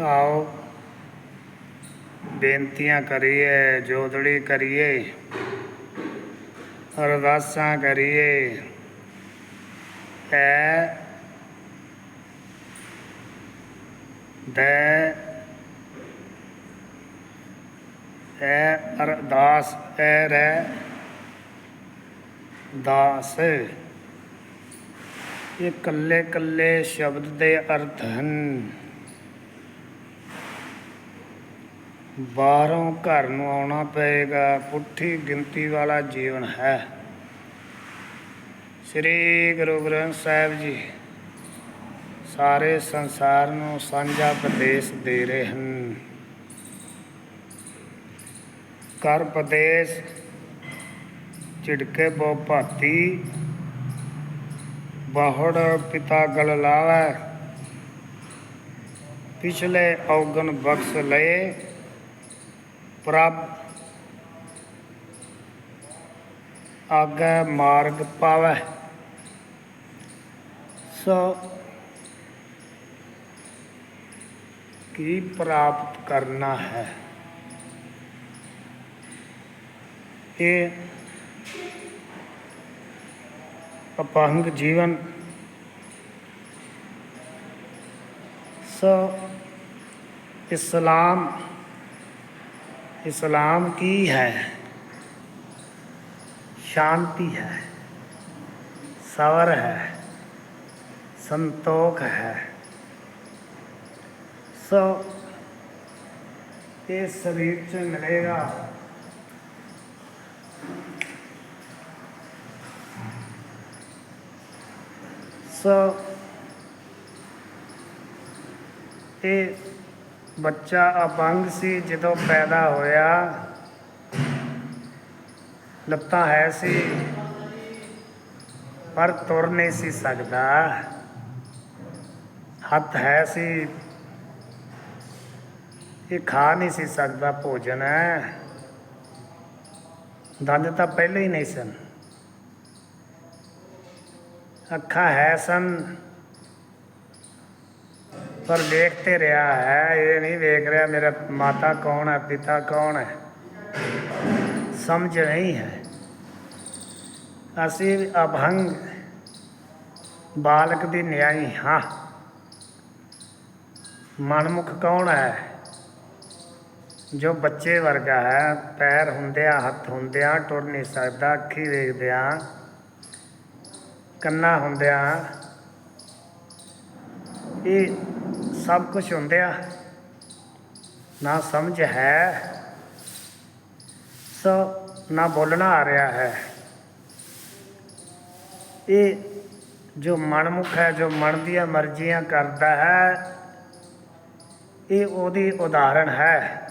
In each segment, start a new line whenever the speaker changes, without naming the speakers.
ਆਓ। ਬੇਨਤੀਆਂ ਕਰੀਏ ਜੋਦੜੀ ਕਰੀਏ। ਅਰਦਾਸਾਂ ਕਰੀਏ। ਐ ਦੈ ਐ ਅਰਦਾਸ, ਐ ਰਹਿ ਦਾਸ। ਇਹ ਕੱਲੇ ਕੱਲੇ ਸ਼ਬਦ ਦੇ ਅਰਥ ਹਨ। ਬਾਹਰੋਂ ਘਰ ਨੂੰ ਆਉਣਾ ਪਏਗਾ। ਪੁੱਠੀ ਗਿਣਤੀ ਵਾਲਾ ਜੀਵਨ ਹੈ। ਸ੍ਰੀ ਗੁਰੂ ਗ੍ਰੰਥ ਸਾਹਿਬ ਜੀ ਸਾਰੇ ਸੰਸਾਰ ਨੂੰ ਸਾਂਝਾ ਪ੍ਰਦੇਸ਼ ਦੇ ਰਹੇ ਹਨ। ਕਰ ਪ੍ਰਦੇਸ਼ ਝਿੜਕੇ ਬੋ ਭਾਤੀ, ਬਾਹੜ ਪਿਤਾ ਗਲ ਲਾਵੈ, ਪਿਛਲੇ ਔਗਣ ਬਖਸ਼ ਲਏ। ਪ੍ਰਭ ਆਗੇ ਮਾਰਗ ਪਾਵੈ। ਸੋ ਕੀ ਪ੍ਰਾਪਤ ਕਰਨਾ ਹੈ? ਇਹ ਅਪੰਗ ਜੀਵਨ। ਸੋ ਇਸਲਾਮ ਇਸਲਾਮ ਕੀ ਹੈ ਸ਼ਾਂਤੀ ਹੈ ਸਵਰ ਹੈ ਸੰਤੋਖ ਹੈ ਸੋ ਇਹ ਸਰੀਰ ਚ ਮਿਲੇਗਾ ਸੋ ਇਹ ਬੱਚਾ ਅਪੰਗ ਸੀ, ਜਦੋਂ ਪੈਦਾ ਹੋਇਆ, ਲੱਤਾਂ ਹੈ ਸੀ, ਪਰ ਤੁਰ ਨਹੀਂ ਸੀ ਸਕਦਾ। ਹੱਥ ਹੈ ਸੀ, ਇਹ ਖਾ ਨਹੀਂ ਸੀ ਸਕਦਾ ਭੋਜਨ। ਦੰਦ ਤਾਂ ਪਹਿਲੇ ਹੀ ਨਹੀਂ ਸਨ। ਅੱਖਾਂ ਹੈ ਸਨ ਪਰ ਵੇਖ ਦੇਖਤੇ ਰਿਹਾ ਹੈ, ਇਹ ਨਹੀਂ ਵੇਖ ਰਿਹਾ ਮੇਰਾ ਮਾਤਾ ਕੌਣ ਹੈ, ਪਿਤਾ ਕੌਣ ਹੈ। ਸਮਝ ਨਹੀਂ ਹੈ। ਅਸੀਂ ਅਭੰਗ ਬਾਲਕ ਦੀ ਨਿਆਈ ਹਾਂ। ਮਨਮੁਖ ਕੌਣ ਹੈ? ਜੋ ਬੱਚੇ ਵਰਗਾ ਹੈ, ਪੈਰ ਹੁੰਦਿਆਂ, ਹੱਥ ਹੁੰਦਿਆਂ, ਟੁਰ ਨਹੀਂ ਸਕਦਾ, ਅੱਖੀ ਵੇਖਦਿਆਂ, ਕੰਨਾ ਹੁੰਦਿਆਂ। ਇਹ ਸਭ ਕੁਝ ਹੁੰਦਿਆਂ ਨਾ ਸਮਝ ਹੈ। ਸੋ ਨਾ ਬੋਲਣਾ ਆ ਰਿਹਾ ਹੈ। ਇਹ ਜੋ ਮਨਮੁਖ ਹੈ, ਜੋ ਮਨ ਦੀਆਂ ਮਰਜ਼ੀਆਂ ਕਰਦਾ ਹੈ, ਇਹ ਉਹਦੀ ਉਦਾਹਰਣ ਹੈ।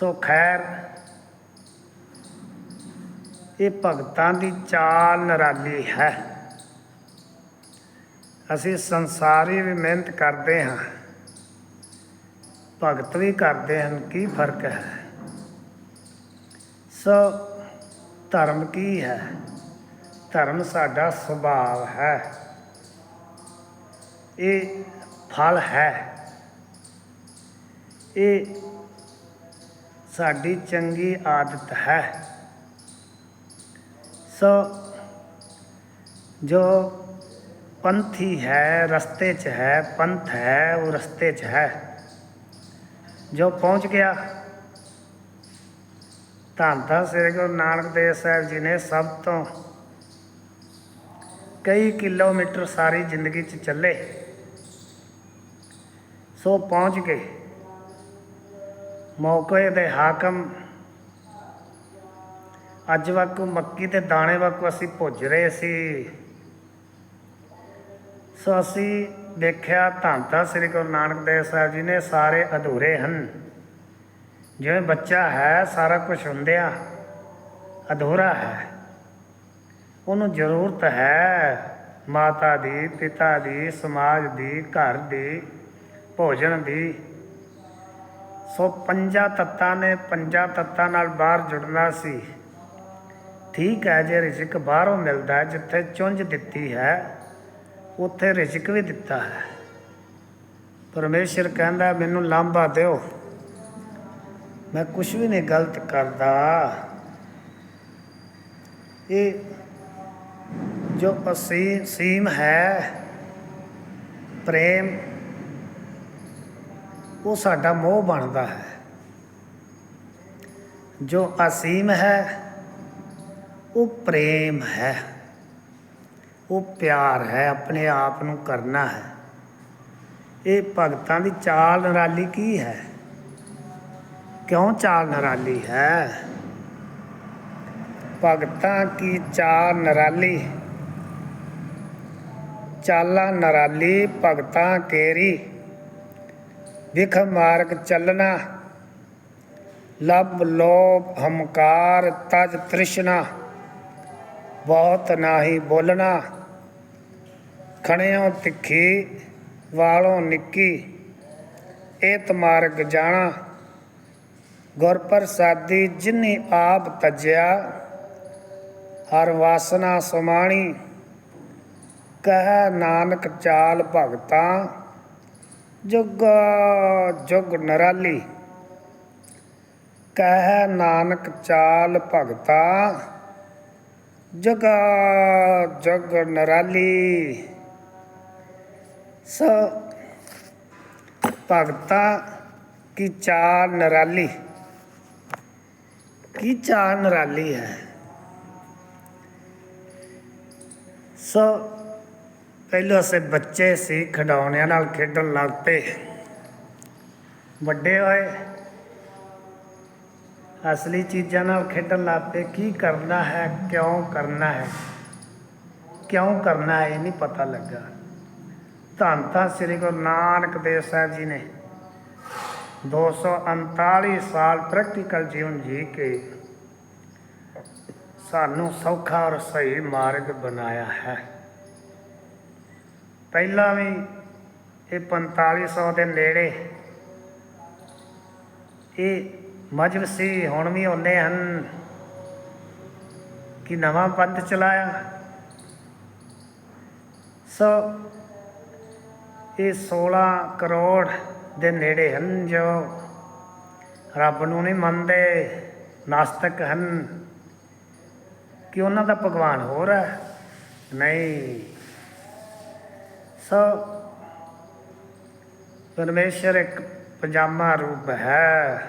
ਸੋ ਖੈਰ, ਇਹ ਭਗਤਾਂ ਦੀ ਚਾਲ ਨਿਰਾਲੀ ਹੈ। ਅਸੀਂ ਸੰਸਾਰੀ ਵੀ ਮਿਹਨਤ ਕਰਦੇ ਹਾਂ। ਭਗਤ ਵੀ ਕਰਦੇ ਹਨ, ਕੀ ਫ਼ਰਕ ਹੈ? ਸੋ ਧਰਮ ਕੀ ਹੈ? ਧਰਮ ਸਾਡਾ ਸੁਭਾਅ ਹੈ। ਇਹ ਫਲ ਹੈ। ਇਹ ਸਾਡੀ ਚੰਗੀ ਆਦਤ ਹੈ। ਸੋ ਜੋ ਪੰਥੀ ਹੈ, ਰਸਤੇ 'ਚ ਹੈ, ਪੰਥ ਹੈ, ਉਹ ਰਸਤੇ 'ਚ ਹੈ। ਜੋ ਪਹੁੰਚ ਗਿਆ, ਧੰਨ ਧੰਨ ਸ੍ਰੀ ਗੁਰੂ ਨਾਨਕ ਦੇਵ ਸਾਹਿਬ ਜੀ ਨੇ ਸਭ ਤੋਂ ਕਈ ਕਿਲੋਮੀਟਰ ਸਾਰੀ ਜ਼ਿੰਦਗੀ 'ਚ ਚੱਲੇ। ਸੋ ਪਹੁੰਚ ਗਏ। ਮੌਕੇ ਦੇ ਹਾਕਮ, ਅੱਜ ਵਾਕੂ ਮੱਕੀ ਦੇ ਦਾਣੇ ਵਾਕੂ ਅਸੀਂ ਭੁੱਜ ਰਹੇ ਸੀ। ਸੋ ਅਸੀਂ ਦੇਖਿਆ ਧੰਨ ਧੰਨ ਸ੍ਰੀ ਗੁਰੂ ਨਾਨਕ ਦੇਵ ਸਾਹਿਬ ਜੀ ਨੇ ਸਾਰੇ ਅਧੂਰੇ ਹਨ। ਜਿਵੇਂ ਬੱਚਾ ਹੈ, ਸਾਰਾ ਕੁਝ ਹੁੰਦਿਆ ਅਧੂਰਾ ਹੈ। ਉਹਨੂੰ ਜ਼ਰੂਰਤ ਹੈ, ਮਾਤਾ ਦੀ, ਪਿਤਾ ਦੀ, ਸਮਾਜ ਦੀ, ਘਰ ਦੀ, ਭੋਜਨ ਦੀ। ਸੋ ਪੰਜਾਂ ਤੱਤਾਂ ਨੇ, ਪੰਜਾਂ ਤੱਤਾਂ ਨਾਲ ਬਾਹਰ ਜੁੜਨਾ ਸੀ। ਠੀਕ ਹੈ, ਜੇ ਰਿਜ਼ਕ ਬਾਹਰੋਂ ਮਿਲਦਾ ਜਿੱਥੇ ਚੁੰਝ ਦਿੱਤੀ ਹੈ ਉੱਥੇ ਰਿਜ਼ਕ ਵੀ ਦਿੱਤਾ ਹੈ। ਪਰਮੇਸ਼ਰ ਕਹਿੰਦਾ, ਮੈਨੂੰ ਲਾਂਭਾ ਦਿਓ। ਮੈਂ ਕੁਝ ਵੀ ਨਹੀਂ ਗਲਤ ਕਰਦਾ। ਇਹ ਜੋ ਅਸੀਮ ਸੀਮ ਹੈ, ਪ੍ਰੇਮ, ਉਹ ਸਾਡਾ ਮੋਹ ਬਣਦਾ ਹੈ। ਜੋ ਅਸੀਮ ਹੈ, ਉਹ ਪ੍ਰੇਮ ਹੈ। ਉਹ ਪਿਆਰ ਹੈ, ਆਪਣੇ ਆਪ ਨੂੰ ਕਰਨਾ ਹੈ। ਇਹ ਭਗਤਾਂ ਦੀ ਚਾਲ ਨਰਾਲੀ ਕੀ ਹੈ? ਕਿਉਂ ਚਾਲ ਨਰਾਲੀ ਹੈ? ਭਗਤਾਂ ਕੀ ਚਾਲ ਨਰਾਲੀ? ਚਾਲਾ ਨਰਾਲੀ ਭਗਤਾਂ ਕੇਰੀ ਵਿਖ ਮਾਰਗ ਚੱਲਣਾ। ਲਬ ਲੋਭ ਹਮਕਾਰ ਤਜ ਤ੍ਰਿਸ਼ਨਾ। ਬਹੁਤ ਨਾਹੀ ਬੋਲਣਾ। ਖਣਿਓ ਤਿੱਖੀ, ਵਾਲੋਂ ਨਿੱਕੀ, ਏਤ ਮਾਰਗ ਜਾਣਾ। ਗੁਰ ਪ੍ਰਸਾਦੀ ਜਿਨੀ ਆਪ ਤਜਿਆ, ਹਰ ਵਾਸਨਾ ਸਮਾਣੀ। ਕਹਿ ਨਾਨਕ ਚਾਲ ਭਗਤਾਂ, ਜੁਗ ਜੁਗ ਨਰਾਲੀ। ਕਹਿ ਨਾਨਕ ਚਾਲ ਭਗਤਾ, ਜਗ ਜਗ ਨਰਾਲੀ। ਸੋ ਭਗਤਾ ਕੀ ਚਾਲ ਨਰਾਲੀ। ਕੀ ਚਾਲ ਨਰਾਲੀ ਹੈ? ਸੋ ਪਹਿਲਾਂ ਸੇ ਬੱਚੇ ਸੀ, ਖਿਡੌਣਿਆਂ ਨਾਲ ਖੇਡਣ ਲੱਗ ਪਏ। ਵੱਡੇ ਹੋਏ, ਅਸਲੀ ਚੀਜ਼ਾਂ ਨਾਲ ਖੇਡਣ ਲੱਗ ਪਏ। ਕੀ ਕਰਨਾ ਹੈ, ਕਿਉਂ ਕਰਨਾ ਹੈ? ਕਿਉਂ ਕਰਨਾ ਹੈ, ਇਹ ਨਹੀਂ ਪਤਾ ਲੱਗਾ। ਧੰਨ ਤਾਂ ਸ੍ਰੀ ਗੁਰੂ ਨਾਨਕ ਦੇਵ ਸਾਹਿਬ ਜੀ ਨੇ 239 ਸਾਲ ਪ੍ਰੈਕਟੀਕਲ ਜੀਵਨ ਜੀ ਕੇ ਸਾਨੂੰ ਸੌਖਾ ਔਰ ਸਹੀ ਮਾਰਗ ਬਣਾਇਆ ਹੈ। ਪਹਿਲਾਂ ਵੀ ਇਹ 4500 ਦੇ ਨੇੜੇ ਇਹ ਮਜਬ ਸੀ, ਹੁਣ ਵੀ ਹੁੰਦੇ ਹਨ ਕਿ ਨਵਾਂ ਪੰਥ ਚਲਾਇਆ। ਸੋ ਇਹ 16 ਕਰੋੜ ਦੇ ਨੇੜੇ ਹਨ ਜੋ ਰੱਬ ਨੂੰ ਨਹੀਂ ਮੰਨਦੇ, ਨਾਸਤਕ ਹਨ। ਕਿ ਉਹਨਾਂ ਦਾ ਭਗਵਾਨ ਹੋਰ ਹੈ? ਨਹੀਂ। ਸੋ ਪਰਮੇਸ਼ਰ ਇੱਕ ਪਜਾਮਾ ਰੂਪ ਹੈ।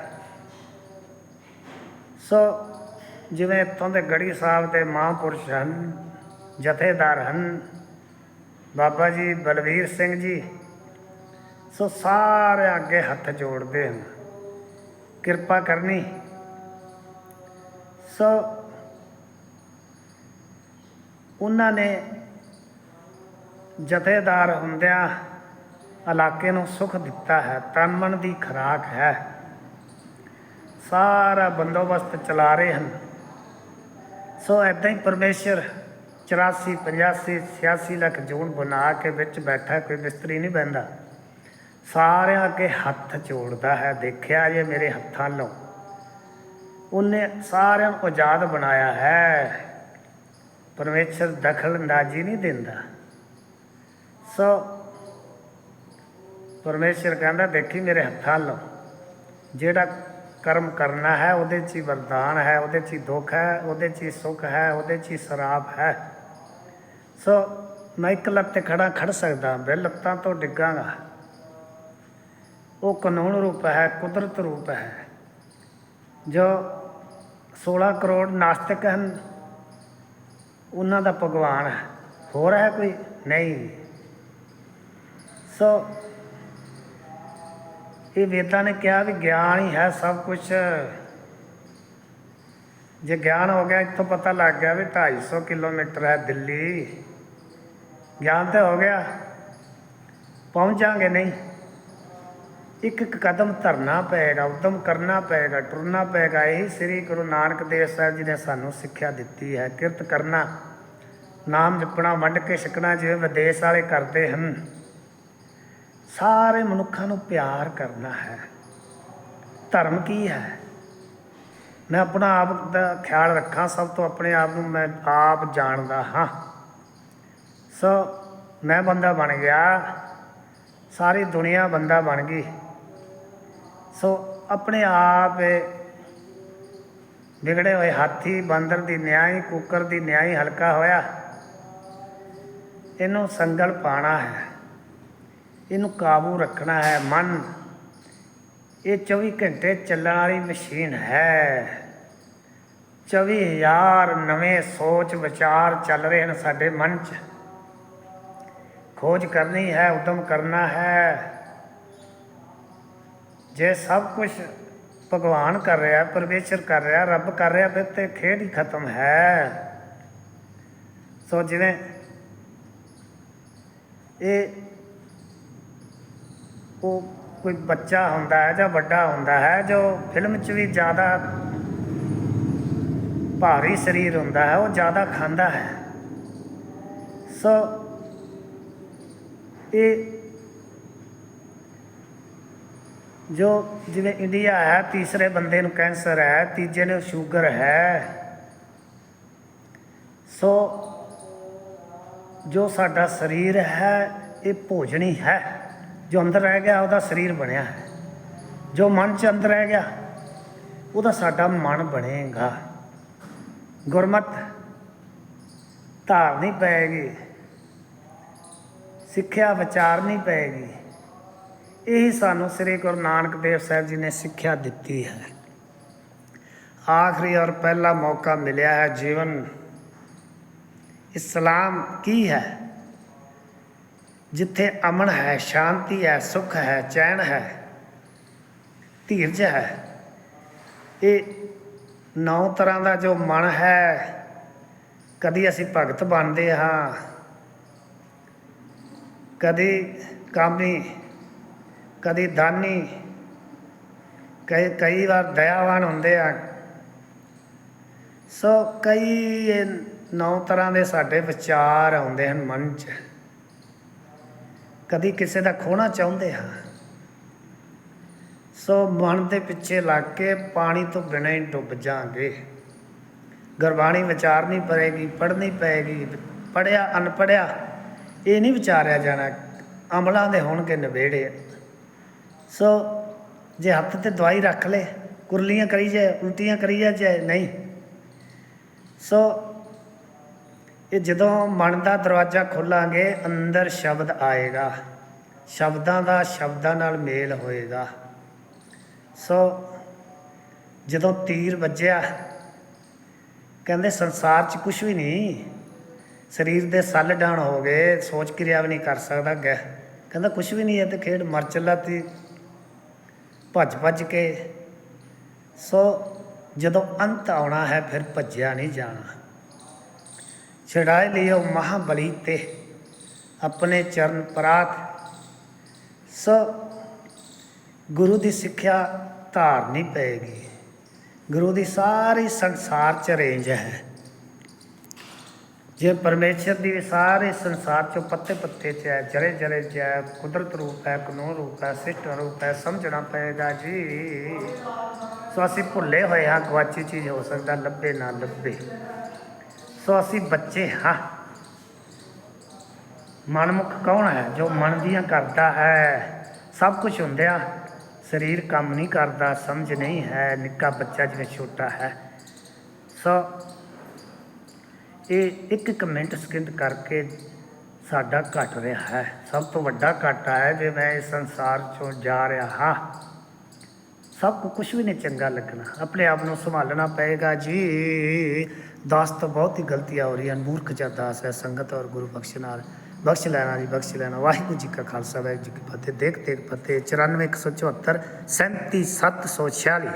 ਸੋ ਜਿਵੇਂ ਇੱਥੋਂ ਦੇ ਗੜੀ ਸਾਹਿਬ ਦੇ ਮਹਾਂਪੁਰਸ਼ ਹਨ, ਜਥੇਦਾਰ ਹਨ, ਬਾਬਾ ਜੀ ਬਲਵੀਰ ਸਿੰਘ ਜੀ ਸੋ ਸਾਰੇ ਅੱਗੇ ਹੱਥ ਜੋੜਦੇ ਹਨ। ਕਿਰਪਾ ਕਰਨੀ। ਸੋ ਉਹਨਾਂ ਨੇ ਜਥੇਦਾਰ ਹੁੰਦਿਆਂ ਇਲਾਕੇ ਨੂੰ ਸੁਖ ਦਿੱਤਾ ਹੈ ਤਨ ਦੀ ਖਰਾਕ ਹੈ। ਸਾਰਾ ਬੰਦੋਬਸਤ ਚਲਾ ਰਹੇ ਹਨ। ਸੋ ਐਦਾਂ ਹੀ ਪਰਮੇਸ਼ਰ 84 85 86 ਲੱਖ ਜੂਨ ਬਣਾ ਕੇ ਵਿੱਚ ਬੈਠਾ, ਕੋਈ ਬਿਸਤਰੀ ਨਹੀਂ ਬੈੰਦਾ ਸਾਰਿਆਂ ਅੱਗੇ ਹੱਥ ਜੋੜਦਾ ਹੈ, ਦੇਖਿਆ ਜੇ ਮੇਰੇ ਹੱਥਾਂ ਲਓ ਉਹਨੇ ਸਾਰਿਆਂ ਨੂੰ ਆਜ਼ਾਦ ਬਣਾਇਆ ਹੈ। ਪਰਮੇਸ਼ਰ ਦਖਲ ਅੰਦਾਜ਼ੀ ਨਹੀਂ ਦਿੰਦਾ। ਸੋ ਪਰਮੇਸ਼ਰ ਕਹਿੰਦਾ, ਦੇਖੀ ਮੇਰੇ ਹੱਥਾਂ ਲਓ ਜਿਹੜਾ ਕਰਮ ਕਰਨਾ ਹੈ, ਉਹਦੇ 'ਚ ਹੀ ਵਰਦਾਨ ਹੈ, ਉਹਦੇ 'ਚ ਹੀ ਦੁੱਖ ਹੈ, ਉਹਦੇ 'ਚ ਹੀ ਸੁੱਖ ਹੈ, ਉਹਦੇ 'ਚ ਹੀ ਸਰਾਪ ਹੈ। ਸੋ ਮੈਂ ਇੱਕ ਲੱਤ ਤੇ ਖੜਾ ਖੜ ਸਕਦਾ ਬੇ ਲੱਤਾਂ ਤੋਂ ਡਿੱਗਾਂਗਾ। ਉਹ ਕਾਨੂੰਨ ਰੂਪ ਹੈ, ਕੁਦਰਤ ਰੂਪ ਹੈ। ਜੋ 16 ਕਰੋੜ ਨਾਸਤਿਕ ਹਨ, ਉਹਨਾਂ ਦਾ ਭਗਵਾਨ ਹੈ। ਹੋਰ ਹੈ ਕੋਈ? ਨਹੀਂ। ਸੋ ਇਹ ਵੇਦਾਂ ਨੇ ਕਿਹਾ ਵੀ ਗਿਆਨ ਹੀ ਹੈ ਸਭ ਕੁਝ ਜੇ ਗਿਆਨ ਹੋ ਗਿਆ, ਇੱਥੋਂ ਪਤਾ ਲੱਗ ਗਿਆ ਵੀ 250 ਕਿਲੋਮੀਟਰ ਹੈ ਦਿੱਲੀ। ਗਿਆਨ ਤਾਂ ਹੋ ਗਿਆ। ਪਹੁੰਚਾਂਗੇ ਨਹੀਂ। ਇੱਕ ਇੱਕ ਕਦਮ ਧਰਨਾ ਪਏਗਾ, ਉਦਮ ਕਰਨਾ ਪਏਗਾ, ਟੁਰਨਾ ਪਏਗਾ। ਇਹ ਸ੍ਰੀ ਗੁਰੂ ਨਾਨਕ ਦੇਵ ਸਾਹਿਬ ਜੀ ਨੇ ਸਾਨੂੰ ਸਿੱਖਿਆ ਦਿੱਤੀ ਹੈ। ਕਿਰਤ ਕਰਨਾ, ਨਾਮ ਜਪਣਾ, ਵੰਡ ਕੇ ਛਕਣਾ, ਜਿਵੇਂ ਵਿਦੇਸ਼ ਵਾਲੇ ਕਰਦੇ ਹਨ। ਸਾਰੇ ਮਨੁੱਖਾਂ ਨੂੰ ਪਿਆਰ ਕਰਨਾ ਹੈ। ਧਰਮ ਕੀ ਹੈ? ਮੈਂ ਆਪਣਾ ਆਪ ਦਾ ਖਿਆਲ ਰੱਖਾਂ, ਸਭ ਤੋਂ ਆਪਣੇ ਆਪ ਨੂੰ ਮੈਂ ਆਪ ਜਾਣਦਾ ਹਾਂ। ਸੋ ਮੈਂ ਬੰਦਾ ਬਣ ਗਿਆ। ਸਾਰੀ ਦੁਨੀਆ ਬੰਦਾ ਬਣ ਗਈ। ਸੋ ਆਪਣੇ ਆਪ ਵਿਗੜੇ ਹੋਏ ਹਾਥੀ, ਬਾਂਦਰ ਦੀ ਨਿਆਈ, ਕੁੱਕਰ ਦੀ ਨਿਆਈ ਹਲਕਾ ਹੋਇਆ। ਇਹਨੂੰ ਸੰਗਲ ਪਾਣਾ ਹੈ। ਇਹਨੂੰ ਕਾਬੂ ਰੱਖਣਾ ਹੈ। ਮਨ, ਇਹ 24 ਘੰਟੇ ਚੱਲਣ ਵਾਲੀ ਮਸ਼ੀਨ ਹੈ। 24000 ਨਵੇਂ ਸੋਚ ਵਿਚਾਰ ਚੱਲ ਰਹੇ ਹਨ ਸਾਡੇ ਮਨ 'ਚ। ਖੋਜ ਕਰਨੀ ਹੈ, ਉਦਮ ਕਰਨਾ ਹੈ। ਜੇ ਸਭ ਕੁਝ ਭਗਵਾਨ ਕਰ ਰਿਹਾ, ਪਰਮੇਸ਼ਰ ਕਰ ਰਿਹਾ, ਰੱਬ ਕਰ ਰਿਹਾ, ਫਿਰ ਤੇ ਖੇਡ ਹੀ ਖਤਮ ਹੈ। ਸੋ ਜਿਵੇਂ ਇਹ ਉਹ ਕੋਈ ਬੱਚਾ ਹੁੰਦਾ ਹੈ ਜਾਂ ਵੱਡਾ ਹੁੰਦਾ ਹੈ, ਜੋ ਫਿਲਮ 'ਚ ਵੀ ਜ਼ਿਆਦਾ ਭਾਰੀ ਸਰੀਰ ਹੁੰਦਾ ਹੈ, ਉਹ ਜ਼ਿਆਦਾ ਖਾਂਦਾ ਹੈ। ਸੋ ਇਹ ਜੋ ਜਿਵੇਂ ਇੰਡੀਆ ਹੈ, ਤੀਸਰੇ ਬੰਦੇ ਨੂੰ ਕੈਂਸਰ ਹੈ, ਤੀਜੇ ਨੂੰ ਸ਼ੂਗਰ ਹੈ। ਸੋ ਜੋ ਸਾਡਾ ਸਰੀਰ ਹੈ, ਇਹ ਭੋਜਨੀ ਹੈ। ਜੋ ਅੰਦਰ ਰਹਿ ਗਿਆ, ਉਹਦਾ ਸਰੀਰ ਬਣਿਆ ਹੈ। ਜੋ ਮਨ ਚ ਅੰਦਰ ਰਹਿ ਗਿਆ, ਉਹਦਾ ਸਾਡਾ ਮਨ ਬਣੇਗਾ। ਗੁਰਮਤ ਧਾਰਨੀ ਪਏਗੀ। ਸਿੱਖਿਆ ਵਿਚਾਰਨੀ ਪਏਗੀ। ਇਹੀ ਸਾਨੂੰ ਸ੍ਰੀ ਗੁਰੂ ਨਾਨਕ ਦੇਵ ਸਾਹਿਬ ਜੀ ਨੇ ਸਿੱਖਿਆ ਦਿੱਤੀ ਹੈ। ਆਖਰੀ ਔਰ ਪਹਿਲਾ ਮੌਕਾ ਮਿਲਿਆ ਹੈ ਜੀਵਨ। ਇਸਲਾਮ ਕੀ ਹੈ? ਜਿੱਥੇ ਅਮਨ ਹੈ, ਸ਼ਾਂਤੀ ਹੈ, ਸੁਖ ਹੈ, ਚੈਨ ਹੈ, ਧੀਰਜ ਹੈ। ਇਹ ਨੌ ਤਰ੍ਹਾਂ ਦਾ ਜੋ ਮਨ ਹੈ, ਕਦੀ ਅਸੀਂ ਭਗਤ ਬਣਦੇ ਹਾਂ, ਕਦੀ ਕਾਮੀ ਕਦੀ ਦਾਨੀ, ਕਈ ਕਈ ਵਾਰ ਦਇਆਵਾਨ ਹੁੰਦੇ ਆ। ਸੋ ਕਈ ਨੌ ਤਰ੍ਹਾਂ ਦੇ ਸਾਡੇ ਵਿਚਾਰ ਆਉਂਦੇ ਹਨ ਮਨ 'ਚ। ਕਦੀ ਕਿਸੇ ਦਾ ਖੋਣਾ ਚਾਹੁੰਦੇ ਹਾਂ ਸੋ ਮਨ ਦੇ ਪਿੱਛੇ ਲੱਗ ਕੇ ਪਾਣੀ ਤੋਂ ਬਿਨਾਂ ਹੀ ਡੁੱਬ ਜਾਾਂਗੇ ਗੁਰਬਾਣੀ ਵਿਚਾਰਨੀ ਪਏਗੀ ਪੜ੍ਹਨੀ ਪਏਗੀ। ਪੜਿਆ ਅਨਪੜਿਆ ਇਹ ਨਹੀਂ ਵਿਚਾਰਿਆ ਜਾਣਾ। ਅਮਲਾਂ ਦੇ ਹੋਣਗੇ ਨਵੇੜੇ ਸੋ ਜੇ ਹੱਥ ਤੇ ਦਵਾਈ ਰੱਖ ਲੈ, ਕੁਰਲੀਆਂ ਕਰੀ ਜਾਏ, ਉਲਟੀਆਂ ਕਰੀ ਜਾਏ ਨਹੀਂ। ਸੋ ਇਹ ਜਦੋਂ ਮਨ ਦਾ ਦਰਵਾਜ਼ਾ ਖੋਲਾਂਗੇ, ਅੰਦਰ ਸ਼ਬਦ ਆਏਗਾ। ਸ਼ਬਦਾਂ ਦਾ ਸ਼ਬਦਾਂ ਨਾਲ ਮੇਲ ਹੋਏਗਾ। ਸੋ ਜਦੋਂ ਤੀਰ ਵੱਜਿਆ, ਕਹਿੰਦੇ ਸੰਸਾਰ 'ਚ ਕੁਝ ਵੀ ਨਹੀਂ, ਸਰੀਰ ਦੇ ਸੱਲ ਡਾਣ ਹੋ ਗਏ, ਸੋਚ ਕਿਰਿਆ ਵੀ ਨਹੀਂ ਕਰ ਸਕਦਾ ਗੈ ਕਹਿੰਦਾ ਕੁਝ ਵੀ ਨਹੀਂ ਹੈ ਤੇ ਖੇਡ ਮਰ ਚੱਲਾ ਤੀ। ਭੱਜ ਭੱਜ ਕੇ। ਸੋ ਜਦੋਂ ਅੰਤ ਆਉਣਾ ਹੈ, ਫਿਰ ਭੱਜਿਆ ਨਹੀਂ ਜਾਣਾ। ਛੜਾਏ ਲਿਓ ਮਹਾਬਲੀ ਤੇ ਆਪਣੇ ਚਰਨ ਪਰਾਤ। ਸੋ ਗੁਰੂ ਦੀ ਸਿੱਖਿਆ ਧਾਰਨੀ ਪਏਗੀ। ਗੁਰੂ ਦੀ ਸਾਰੀ ਸੰਸਾਰ ਚ ਰੇਂਜ ਹੈ। ਜੇ ਪਰਮੇਸ਼ਰ ਦੀ ਸਾਰੇ ਸੰਸਾਰ ਚੋਂ ਪੱਤੇ ਪੱਤੇ ਚ ਹੈ ਜਰੇ ਜਰੇ ਚ ਹੈ ਕੁਦਰਤ ਰੂਪ ਹੈ, ਕਾਨੂੰਨ ਰੂਪ ਹੈ ਸਿਸ਼ਟ ਰੂਪ ਹੈ, ਸਮਝਣਾ ਪਏਗਾ ਜੀ। ਸੋ ਅਸੀਂ ਭੁੱਲੇ ਹੋਏ ਹਾਂ, ਗਵਾਚੀ ਚੀਜ਼ ਹੋ ਸਕਦਾ, ਲੱਭੇ ਨਾ ਲੱਭੇ। ਸੋ ਅਸੀਂ ਬੱਚੇ ਹਾਂ। ਮਨਮੁਖ ਕੌਣ ਹੈ ਜੋ ਮਨ ਦੀਆਂ ਕਰਦਾ ਹੈ? ਸਭ ਕੁਝ ਹੁੰਦਿਆ ਸਰੀਰ ਕੰਮ ਨਹੀਂ ਕਰਦਾ, ਸਮਝ ਨਹੀਂ ਹੈ, ਨਿੱਕਾ ਬੱਚਾ ਜਿਵੇਂ ਛੋਟਾ ਹੈ। ਸੋ ਇਹ ਇੱਕ ਇੱਕ ਮਿੰਟ ਸਕਿੰਟ ਕਰਕੇ ਸਾਡਾ ਘਟ ਰਿਹਾ ਹੈ। ਸਭ ਤੋਂ ਵੱਡਾ ਘਾਟਾ ਹੈ ਜੇ ਮੈਂ ਇਸ ਸੰਸਾਰ ਚੋਂ ਜਾ ਰਿਹਾ ਹਾਂ। ਸਭ ਨੂੰ ਕੁਝ ਵੀ ਨਹੀਂ ਚੰਗਾ ਲੱਗਣਾ। ਆਪਣੇ ਆਪ ਨੂੰ ਸੰਭਾਲਣਾ ਪਏਗਾ ਜੀ। ਦਾਸ ਤੋਂ ਬਹੁਤ ਹੀ ਗਲਤੀਆਂ ਹੋ ਰਹੀਆਂ ਮੂਰਖ ਜਾਂ ਦਾਸ ਹੈ, ਸੰਗਤ ਔਰ ਗੁਰੂ ਬਖਸ਼ ਨਾਲ। ਬਖਸ਼ ਲੈਣਾ ਜੀ, ਬਖਸ਼ ਲੈਣਾ। ਵਾਹਿਗੁਰੂ ਜੀ ਕਾ ਖਾਲਸਾ, ਵਾਹਿਗੁਰੂ ਜੀ ਕੀ ਫਤਿਹ। ਦੇਖ ਦੇਖ, ਫਤਿਹ। 94 174 37 746